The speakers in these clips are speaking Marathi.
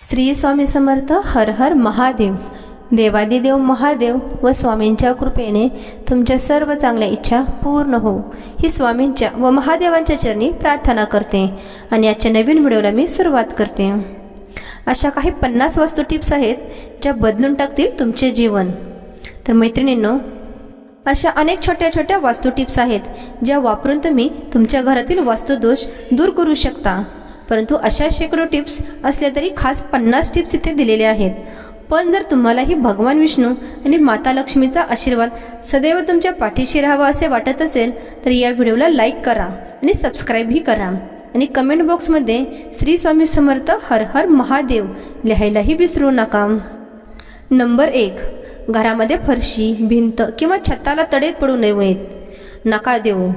श्री स्वामी समर्थ हर हर महादेव. देवादिदेव महादेव व स्वामींच्या कृपेने तुमच्या सर्व चांगल्या इच्छा पूर्ण हो. ही स्वामींच्या व महादेवांच्या चरणी प्रार्थना करते आणि आजच्या नवीन व्हिडिओला मी सुरुवात करते. अशा काही पन्नास वास्तू टिप्स आहेत ज्या बदलून टाकतील तुमचे जीवन. तर मैत्रिणींनो अशा अनेक छोट्या छोट्या वास्तू टिप्स आहेत ज्या वापरून तुम्ही तुमच्या घरातील वास्तुदोष दूर करू शकता. परंतु अशा शेकडो टिप्स असल्या तरी खास पन्नास टिप्स इथे दिलेल्या आहेत. पण जर तुम्हालाही भगवान विष्णू आणि माता लक्ष्मीचा आशीर्वाद सदैव तुमच्या पाठीशी राहावा असे वाटत असेल तर या व्हिडिओला लाईक करा आणि सबस्क्राईबही करा. आणि कमेंट बॉक्समध्ये श्री स्वामी समर्थ हर हर महादेव लिहायलाही विसरू नका. नंबर एक घरामध्ये फरशी भिंत किंवा छताला तडे पडू नयेत. नका देऊ.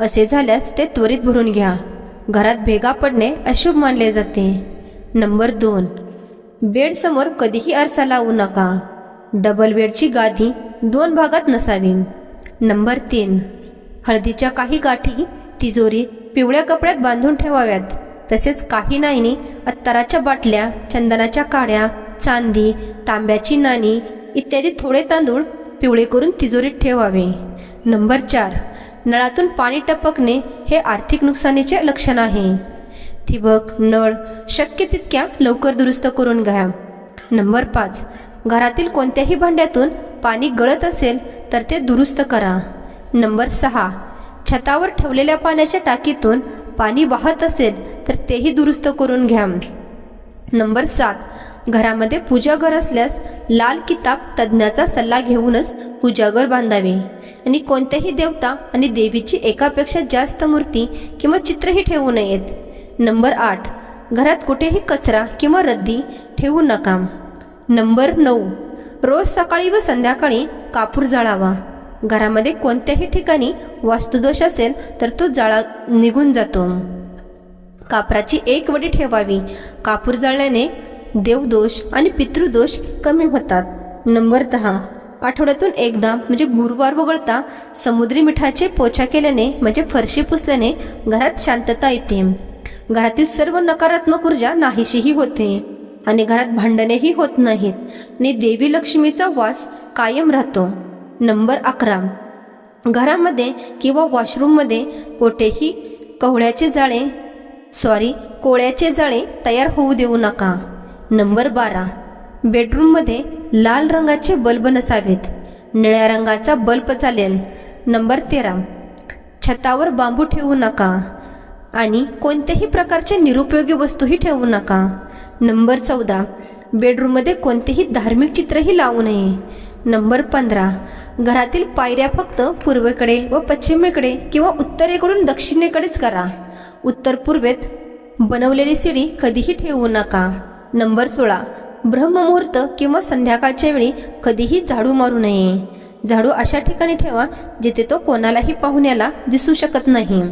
असे झाल्यास ते त्वरित भरून घ्या. घरात भेगा पडणे अशुभ मानले जाते. नंबर दोन. बेडसमोर कधीही आरसा लावू नका. डबल बेडची गादी दोन भागात नसावी. नंबर तीन. हळदीच्या काही गाठी तिजोरी पिवळ्या कपड्यात बांधून ठेवाव्यात. तसेच काही नाईनी अत्तराच्या बाटल्या चंदनाच्या काड्या चांदी तांब्याची नाणी इत्यादी थोडे तांदूळ पिवळे करून तिजोरीत ठेवावे. नंबर चार. नळातून पाणी टपकणे हे आर्थिक नुकसानीचे लक्षण आहे. ठिबक नळ शक्य तितक्या लवकर दुरुस्त करून घ्या. नंबर पाच. घरातील कोणत्याही भांड्यातून पाणी गळत असेल तर ते दुरुस्त करा. नंबर सहा. छतावर ठेवलेल्या पाण्याच्या टाकीतून पाणी वाहत असेल तर तेही दुरुस्त करून घ्या. नंबर सात. घरामध्ये पूजाघर असल्यास लाल किताब तज्ज्ञाचा सल्ला घेऊनच पूजाघर बांधावे. आणि कोणत्याही देवता आणि देवीची एकापेक्षा जास्त मूर्ती किंवा चित्रही ठेवू नयेत. नंबर आठ. घरात कुठेही कचरा किंवा रद्दी ठेवू नका. नंबर नऊ. रोज सकाळी व संध्याकाळी कापूर जाळावा. घरामध्ये कोणत्याही ठिकाणी वास्तुदोष असेल तर तो जाळा निघून जातो. कापराची एक वडी ठेवावी. कापूर जाळल्याने देवदोष आणि पितृदोष कमी होतात. नंबर दहा. आठवड्यातून एकदा म्हणजे गुरुवार वगळता समुद्री मिठाचे पोछा केल्याने म्हणजे फरशी पुसल्याने घरात शांतता येते. घरातील सर्व नकारात्मक ऊर्जा नाहीशीही होते. आणि घरात भांडणेही होत नाहीत. आणि देवी लक्ष्मीचा वास कायम राहतो. नंबर अकरा. घरामध्ये किंवा वॉशरूममध्ये कोठेही कवळ्याचे जाळे सॉरी कोळ्याचे जाळे तयार होऊ देऊ नका. नंबर बारा. बेडरूममध्ये लाल रंगाचे बल्ब नसावेत. निळ्या रंगाचा बल्ब चालेल. नंबर तेरा. छतावर बांबू ठेवू नका. आणि कोणत्याही प्रकारचे निरुपयोगी वस्तूही ठेवू नका. नंबर चौदा. बेडरूममध्ये कोणतेही धार्मिक चित्रही लावू नये. नंबर पंधरा. घरातील पायऱ्या फक्त पूर्वेकडे व पश्चिमेकडे किंवा उत्तरेकडून दक्षिणेकडेच करा. उत्तर पूर्वेत बनवलेली सीडी कधीही ठेवू नका. नंबर सोळा. ब्रह्ममुहूर्त किंवा संध्याकाळच्या वेळी कधीही झाडू मारू नये. झाडू अशा ठिकाणी ठेवा जिथे तो कोणालाही पाहुण्याला दिसू शकत नाही.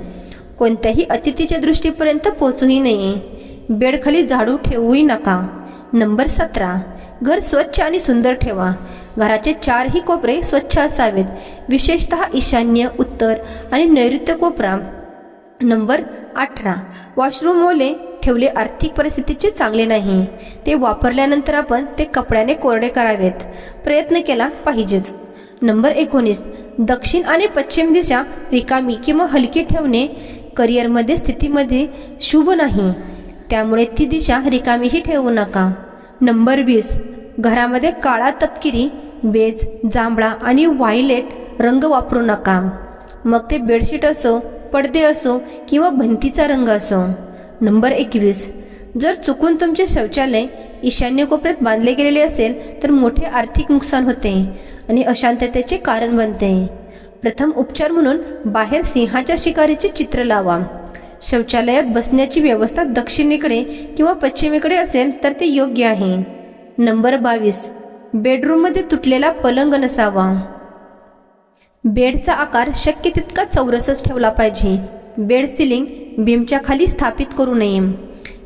कोणत्याही अतिथीच्या दृष्टीपर्यंत पोचूही नये. बेडखाली झाडू ठेवूही नका. नंबर सतरा. घर स्वच्छ आणि सुंदर ठेवा. घराचे चारही कोपरे स्वच्छ असावेत. विशेषतः ईशान्य उत्तर आणि नैऋत्य कोपरा. नंबर अठरा. वॉशरूम ओले ठेवले आर्थिक परिस्थितीचे चांगले नाही. ते वापरल्यानंतर आपण ते कपड्याने कोरडे करावेत. प्रयत्न केला पाहिजेच. नंबर एकोणीस. दक्षिण आणि पश्चिम दिशा रिकामी किंवा हलकी ठेवणे करिअरमध्ये स्थितीमध्ये शुभ नाही. त्यामुळे ती दिशा रिकामीही ठेवू नका. नंबर वीस. घरामध्ये काळा तपकिरी बेज जांभळा आणि व्हायलेट रंग वापरू नका. मग ते बेडशीट असो पडदे असो किंवा भंतीचा रंग असो. नंबर एकवीस. जर चुकून तुमचे शौचालय ईशान्य कोपऱ्यात बांधले गेलेले असेल तर मोठे आर्थिक नुकसान होते आणि अशांततेचे कारण बनते. प्रथम उपचार म्हणून बाहेर सिंहाच्या शिकारीचे चित्र लावा. शौचालयात बसण्याची व्यवस्था दक्षिणेकडे किंवा पश्चिमेकडे असेल तर ते योग्य आहे. नंबर बावीस. बेडरूममध्ये तुटलेला पलंग नसावा. बेडचा आकार शक्य तितका चौरसच ठेवला पाहिजे. बेड सिलिंग बीमच्या खाली स्थापित करू नये.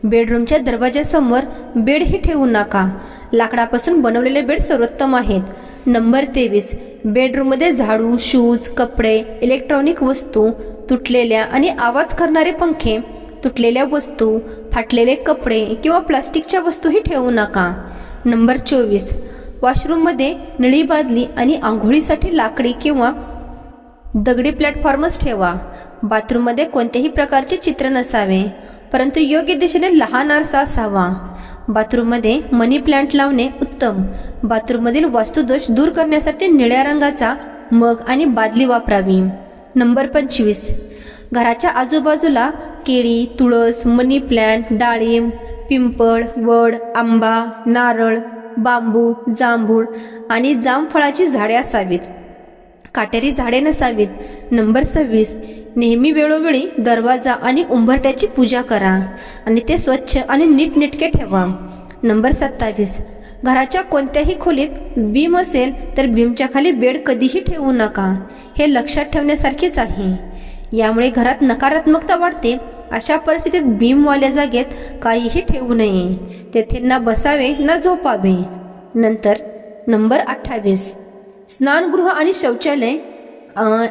बेडरूमच्या दरवाजासमोर बेडही ठेवू नका. लाकडापासून बनवलेले बेड सर्वोत्तम आहेत. नंबर तेवीस. बेडरूममध्ये झाडू शूज कपडे इलेक्ट्रॉनिक वस्तू तुटलेल्या आणि आवाज करणारे पंखे तुटलेल्या वस्तू फाटलेले कपडे किंवा प्लास्टिकच्या वस्तूही ठेवू नका. नंबर चोवीस. वॉशरूममध्ये निळी बादली आणि आंघोळीसाठी लाकडी किंवा दगडी प्लॅटफॉर्मच ठेवा. बाथरूममध्ये कोणत्याही प्रकारचे चित्र नसावे परंतु योग्य दिशेने लहान आरसा असावा. बाथरूममध्ये मनी प्लांट लावणे उत्तम. बाथरूममधील वास्तुदोष दूर करण्यासाठी निळ्या रंगाचा मग आणि बादली वापरावी. नंबर पंचवीस. घराच्या आजूबाजूला केळी तुळस मनी प्लांट डाळिंब पिंपळ वड आंबा नारळ बांबू जांभूळ आणि जामफळाची झाडे असावीत. काटेरी झाडे नसावीत. नंबर सव्वीस नेहमी वेळोवेळी दरवाजा आणि उंबरट्याची पूजा करा आणि ते स्वच्छ आणि नीटनेटके ठेवा. नंबर सत्तावीस घराच्या कोणत्याही खोलीत बीम असेल तर बीमच्या खाली बेड कधीही ठेवू नका. हे लक्षात ठेवण्यासारखेच आहे. यामुळे घरात नकारात्मकता वाढते. अशा परिस्थितीत भीमवाल्या जागेत काहीही ठेवू नये. तेथे ना बसावे ना झोपावे. नंतर नंबर अठ्ठावीस स्नानगृह आणि शौचालय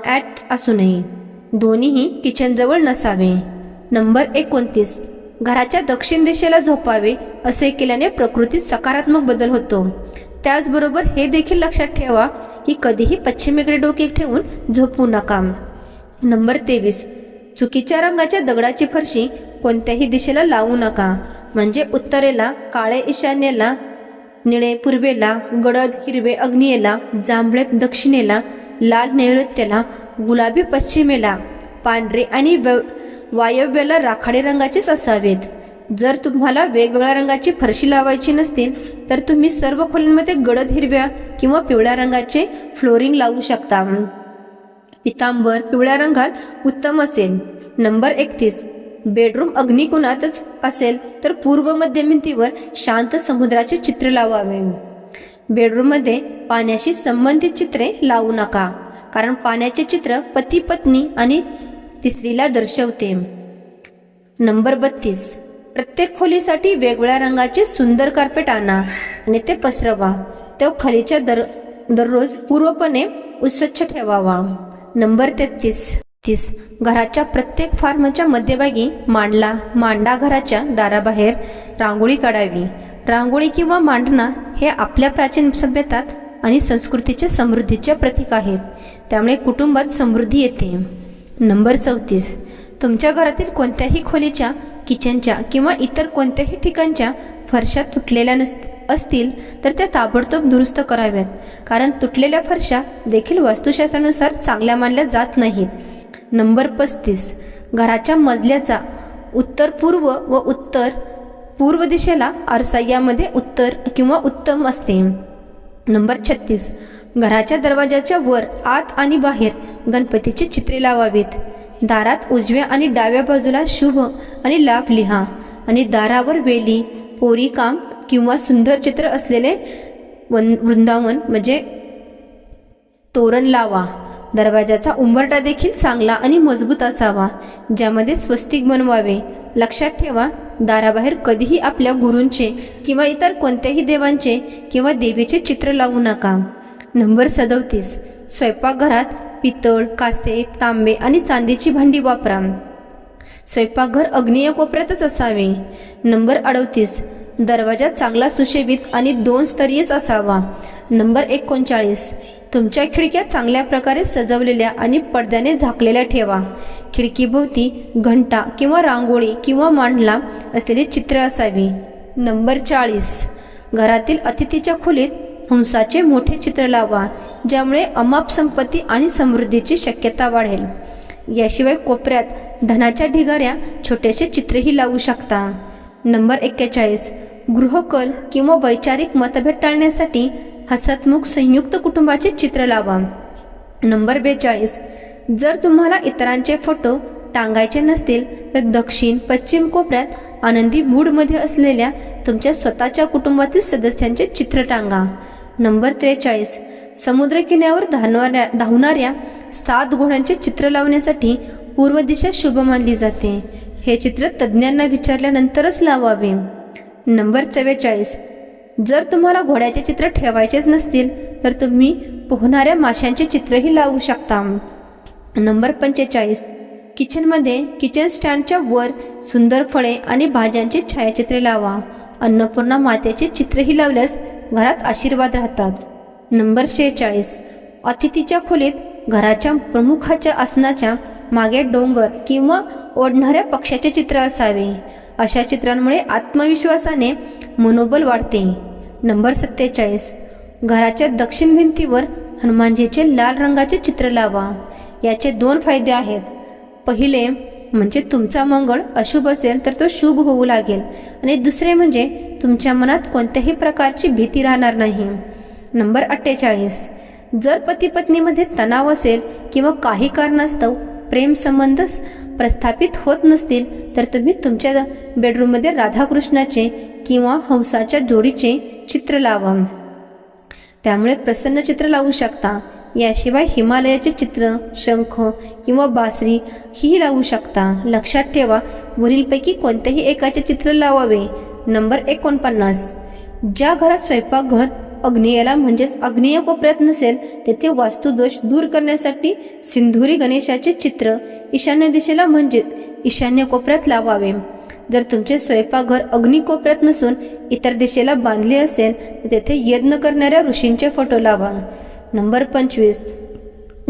ॲट असू नये दोन्हीही किचनजवळ नसावे. नंबर एकोणतीस. घराच्या दक्षिण दिशेला झोपावे असे केल्याने प्रकृतीत सकारात्मक बदल होतो. त्याचबरोबर हे देखील लक्षात ठेवा की कधीही पश्चिमेकडे डोके ठेवून झोपू नका. नंबर तेवीस. चुकीच्या रंगाच्या दगडाची फरशी कोणत्याही दिशेला लावू नका. म्हणजे उत्तरेला काळे ईशान्येला निळे पूर्वेला गडद हिरवे अग्नियेला जांभळे दक्षिणेला लाल नैऋत्येला गुलाबी पश्चिमेला पांढरे आणि वायव्याला राखाडी रंगाचेच असावेत. जर तुम्हाला वेगवेगळ्या रंगाची फरशी लावायची नसतील तर तुम्ही सर्व खोल्यांमध्ये गडद हिरव्या किंवा पिवळ्या रंगाचे फ्लोरिंग लावू शकता. पितांबर पिवळ्या रंगात उत्तम असेल. नंबर एकतीस. बेडरूम अग्निकोणातच असेल तर पूर्व मध्य भिंतीवर शांत समुद्राचे चित्र लावावे. बेडरूममध्ये पाण्याशी संबंधित चित्रे लावू नका कारण पाण्याचे चित्र पती पत्नी आणि तिसरीला दर्शवते. नंबर बत्तीस. प्रत्येक खोलीसाठी वेगवेगळ्या रंगाचे सुंदर कार्पेट आणा आणि ते पसरवा. तो खालीच्या दर दररोज पूर्वपणे उत्सच्छ ठेवावा. नंबर तेहतीस. तीस. घराच्या प्रत्येक फार्मच्या मध्यभागी मांडला मांडा घराच्या दाराबाहेर रांगोळी काढावी. रांगोळी किंवा मांडणा हे आपल्या प्राचीन सभ्यतात आणि संस्कृतीच्या समृद्धीचे प्रतीक आहेत. त्यामुळे कुटुंबात समृद्धी येते. नंबर चौतीस. तुमच्या घरातील कोणत्याही खोलीच्या किचनच्या किंवा इतर कोणत्याही ठिकाणच्या फरशा तुटलेल्या नस असतील तर त्या ताबडतोब दुरुस्त कराव्यात. कारण तुटलेल्या फरशा देखील वास्तुशास्त्रानुसार चांगल्या मानल्या जात नाहीत. नंबर पस्तीस. घराच्या मजल्याचा उत्तर पूर्व व उत्तर पूर्व दिशेला आरसा यामध्ये उत्तर किंवा उत्तम असते. नंबर छत्तीस. घराच्या दरवाजाच्या वर आत आणि बाहेर गणपतीची चित्रे लावावीत. दारात उजव्या आणि डाव्या बाजूला शुभ आणि लाभ लिहा. आणि दारावर वेली पोरीकाम किंवा सुंदर चित्र असलेले वन वृंदावन म्हणजे तोरण लावा. दरवाजाचा उंबरटा देखील चांगला आणि मजबूत असावा ज्यामध्ये स्वस्तिक बनवावे. लक्षात ठेवा दाराबाहेर कधीही आपल्या गुरूंचे किंवा इतर कोणत्याही देवांचे किंवा देवीचे चित्र लावू नका. नंबर सदोतीस. स्वयंपाकघरात पितळ कासे तांबे आणि चांदीची भांडी वापरा. स्वयंपाकघर अग्नीय कोपऱ्यातच असावे. नंबर अडतीस. दरवाजा चांगला सुशोभित आणि दोन स्तरीयच असावा. नंबर एकोणचाळीस. तुमच्या खिडक्या चांगल्या प्रकारे सजवलेल्या आणि पडद्याने झाकलेल्या ठेवा. खिडकीभोवती घंटा किंवा रांगोळी किंवा मांडला असलेले चित्र असावी. नंबर चाळीस. घरातील अतिथीच्या खोलीत हंसाचे मोठे चित्र लावा ज्यामुळे अमाप संपत्ती आणि समृद्धीची शक्यता वाढेल. याशिवाय कोपऱ्यात धनाच्या ढिगाऱ्या छोटेसे चित्रही लावू शकता. नंबर एक्केचाळीस. गृहकल किंवा वैचारिक मतभेद टाळण्यासाठी हसतमुख संयुक्त कुटुंबाचे चित्र लावा. नंबर बेचाळीस. जर तुम्हाला इतरांचे फोटो टांगायचे नसतील तर दक्षिण पश्चिम कोपऱ्यात आनंदी मूडमध्ये असलेल्या तुमच्या स्वतःच्या कुटुंबातील सदस्यांचे चित्र टांगा. नंबर त्रेचाळीस. समुद्रकिन्यावर धावणाऱ्या धावणाऱ्या सात घोड्यांचे चित्र लावण्यासाठी पूर्व दिशा शुभ मानली जाते. हे चित्र तज्ज्ञांना विचारल्यानंतरच लावावे. नंबर चव्वेचाळीस. जर तुम्हाला घोड्याचे चित्र ठेवायचेच नसतील तर तुम्ही पोहणाऱ्या माशांचे चित्रही लावू शकता. नंबर पंचेचाळीस. किचनमध्ये किचन स्टँडच्या वर सुंदर फळे आणि भाज्यांचे छायाचित्रे लावा. अन्नपूर्णा मातेचे चित्रही लावल्यास घरात आशीर्वाद राहतात. नंबर शेहेचाळीस. अतिथीच्या खोलीत घराच्या प्रमुखाच्या आसनाच्या मागे डोंगर किंवा ओढणाऱ्या पक्ष्याचे चित्र असावे. अशा चित्रांमुळे आत्मविश्वासाने मनोबल वाढते. नंबर सत्तेचाळीस. घराच्या दक्षिण भिंतीवर हनुमानजीचे लाल रंगाचे चित्र लावा. याचे दोन फायदे आहेत. पहिले म्हणजे तुमचा मंगळ अशुभ असेल तर तो शुभ होऊ लागेल. आणि दुसरे म्हणजे तुमच्या मनात कोणत्याही प्रकारची भीती राहणार नाही. नंबर अठ्ठेचाळीस. जर पती पत्नीमध्ये तणाव असेल किंवा काही कारणास्तव प्रेम संबंध प्रस्थापित होत नसतील तर तुम्ही तुमच्या बेडरूममध्ये राधाकृष्णाचे किंवा हंसाच्या जोडीचे चित्र लावा. त्यामुळे प्रसन्न चित्र लावू शकता. याशिवाय हिमालयाचे चित्र शंख किंवा बासरी ही लावू शकता. लक्षात ठेवा वरीलपैकी कोणतेही एकाचे चित्र लावावे. नंबर एकोणपन्नास. ज्या घरात स्वयंपाकघर अग्नेयाला म्हणजेच अग्नेय कोपऱ्यात नसेल तेथे वास्तुदोष दूर करण्यासाठी सिंधुरी गणेशाचे चित्र ईशान्य दिशेला म्हणजेच ईशान्य कोपऱ्यात लावावे. जर तुमचे स्वयंपाकघर अग्नी कोपऱ्यात नसून इतर दिशेला बांधले असेल तर तेथे यज्ञ करणाऱ्या ऋषींचे फोटो लावा. नंबर पंचवीस.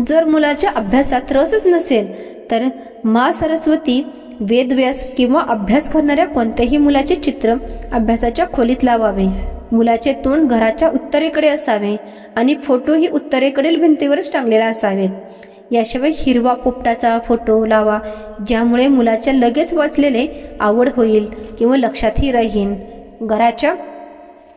जर मुलाच्या अभ्यासात रसच नसेल तर मा सरस्वती वेदव्यास किंवा अभ्यास करणाऱ्या कोणत्याही मुलाचे चित्र अभ्यासाच्या खोलीत लावावे. मुलाचे तोंड घराच्या उत्तरेकडे असावे आणि फोटोही उत्तरेकडील भिंतीवरच टांगलेला असावेत याशिवाय हिरवा पोपटाचा फोटो लावा ज्यामुळे मुलाच्या लगेच वाचलेले आवड होईल किंवा लक्षातही राहीन घराच्या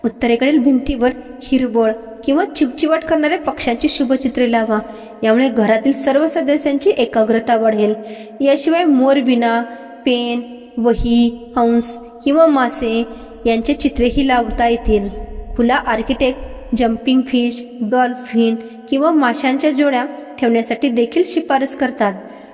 उत्तरेकडील भिंतीवर हिरवळ किंवा चिपचिवाट करणाऱ्या पक्ष्यांची शुभचित्रे लावा. यामुळे घरातील सर्व सदस्यांची एकाग्रता वाढेल. याशिवाय मोरविना पेन वही हंस किंवा मासे यांचे चित्रेही लावता येतील. खुला आर्किटेक्ट जम्पिंग फिश डॉल्फिन किंवा माशांच्या जोड्या ठेवण्यासाठी देखील शिफारस करतात.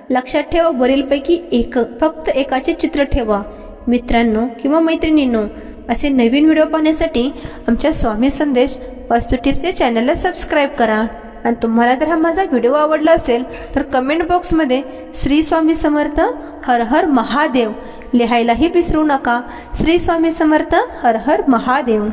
लक्षात ठेवा वरीलपैकी एक फक्त एकाचे चित्र ठेवा. मित्रांनो किंवा मैत्रिणींनो असे नवीन व्हिडिओ पाहण्यासाठी आमच्या स्वामी संदेश वास्तू टिप्स या चॅनलला सबस्क्राईब करा. आणि तुम्हाला जर हा माझा व्हिडिओ आवडला असेल तर कमेंट बॉक्समध्ये श्री स्वामी समर्थ हर हर महादेव लिहायलाही विसरू नका. श्री स्वामी समर्थ हर हर महादेव.